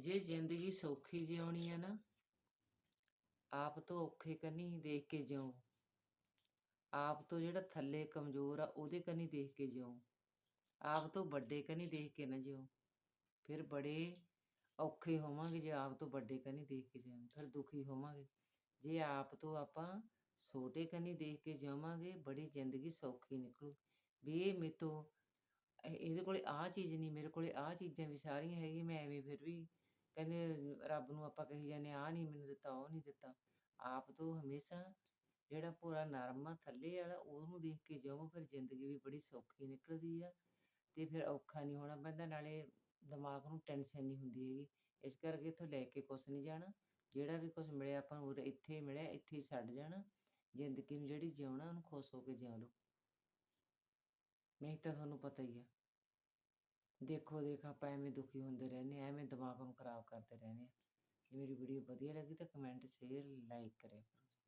ਜੇ ਜ਼ਿੰਦਗੀ ਸੌਖੀ ਜਿਉਣੀ ਆ ਨਾ, ਆਪ ਤੋਂ ਔਖੇ ਕਨੀ ਦੇਖ ਕੇ ਜਿਉ। ਆਪ ਤੋਂ ਜਿਹੜਾ ਥੱਲੇ ਕਮਜ਼ੋਰ ਆ, ਉਹਦੇ ਕਨੀ ਦੇਖ ਕੇ ਜਿਉ। ਆਪ ਤੋਂ ਵੱਡੇ ਕਨੀ ਦੇਖ ਕੇ ਨਾ ਜਿਉ। ਫਿਰ ਬੜੇ ਔਖੇ ਹੋਵਾਂਗੇ ਜੇ ਆਪ ਤੋਂ ਵੱਡੇ ਕਨੀ ਦੇਖ ਕੇ ਜਿਉਂ। ਫਿਰ ਦੁਖੀ ਹੋਵਾਂਗੇ। ਜੇ ਆਪ ਤੋਂ ਆਪਾਂ ਛੋਟੇ ਕੰਨੀ ਦੇਖ ਕੇ ਜਿਵਾਂਗੇ ਬੜੀ ਜ਼ਿੰਦਗੀ ਸੌਖੀ ਨਿਕਲੂ। ਵੀ ਇਹ ਮੇਰੇ ਤੋਂ ਇਹਦੇ ਕੋਲੇ ਆਹ ਚੀਜ਼ ਨਹੀਂ ਮੇਰੇ ਕੋਲੇ ਆਹ ਚੀਜ਼ਾਂ ਵੀ ਸਾਰੀਆਂ ਹੈਗੀਆਂ, ਮੈਂ ਐਵੇਂ ਫਿਰ ਵੀ ਕਹਿੰਦੇ, ਰੱਬ ਨੂੰ ਆਪਾਂ ਕਹੀ ਜਾਂਦੇ ਆਹ ਨਹੀਂ ਮੈਨੂੰ ਦਿੱਤਾ, ਉਹ ਨਹੀਂ ਦਿੱਤਾ। ਆਪ ਤੋਂ ਹਮੇਸ਼ਾ ਜਿਹੜਾ ਭੋਰਾ ਨਰਮ ਆ, ਥੱਲੇ ਵਾਲਾ, ਉਹਨੂੰ ਦੇਖ ਕੇ ਜਾਓ ਫਿਰ ਜ਼ਿੰਦਗੀ ਵੀ ਬੜੀ ਸੌਖੀ ਨਿਕਲਦੀ ਆ ਤੇ ਫਿਰ ਔਖਾ ਨਹੀਂ ਹੋਣਾ ਪੈਂਦਾ, ਨਾਲੇ ਦਿਮਾਗ ਨੂੰ ਟੈਨਸ਼ਨ ਨਹੀਂ ਹੁੰਦੀ ਹੈਗੀ। ਇਸ ਕਰਕੇ ਇੱਥੋਂ ਲੈ ਕੇ ਕੁਛ ਨਹੀਂ ਜਾਣਾ, ਜਿਹੜਾ ਵੀ ਕੁਝ ਮਿਲਿਆ ਆਪਾਂ ਨੂੰ ਉਰੇ ਇੱਥੇ ਹੀ ਮਿਲਿਆ, ਇੱਥੇ ਹੀ ਛੱਡ ਜਾਣਾ। ਜ਼ਿੰਦਗੀ ਨੂੰ ਜਿਹੜੀ ਜਿਉਣਾ, ਉਹਨੂੰ ਖੁਸ਼ ਹੋ ਕੇ ਜਿਉ ਲਓ। ਨਹੀਂ ਤਾਂ ਤੁਹਾਨੂੰ ਪਤਾ ਹੀ ਆ। ਦੇਖੋ ਦੇਖ ਆਪਾਂ ਐਵੇਂ ਦੁਖੀ ਹੁੰਦੇ ਰਹਿੰਦੇ ਹਾਂ, ਐਵੇਂ ਦਿਮਾਗ ਨੂੰ ਖਰਾਬ ਕਰਦੇ ਰਹਿੰਦੇ ਹਾਂ। ਜੇ ਮੇਰੀ ਵੀਡੀਓ ਵਧੀਆ ਲੱਗੀ ਤਾਂ ਕਮੈਂਟ ਸ਼ੇਅਰ ਲਾਈਕ ਕਰਿਆ ਕਰੋ।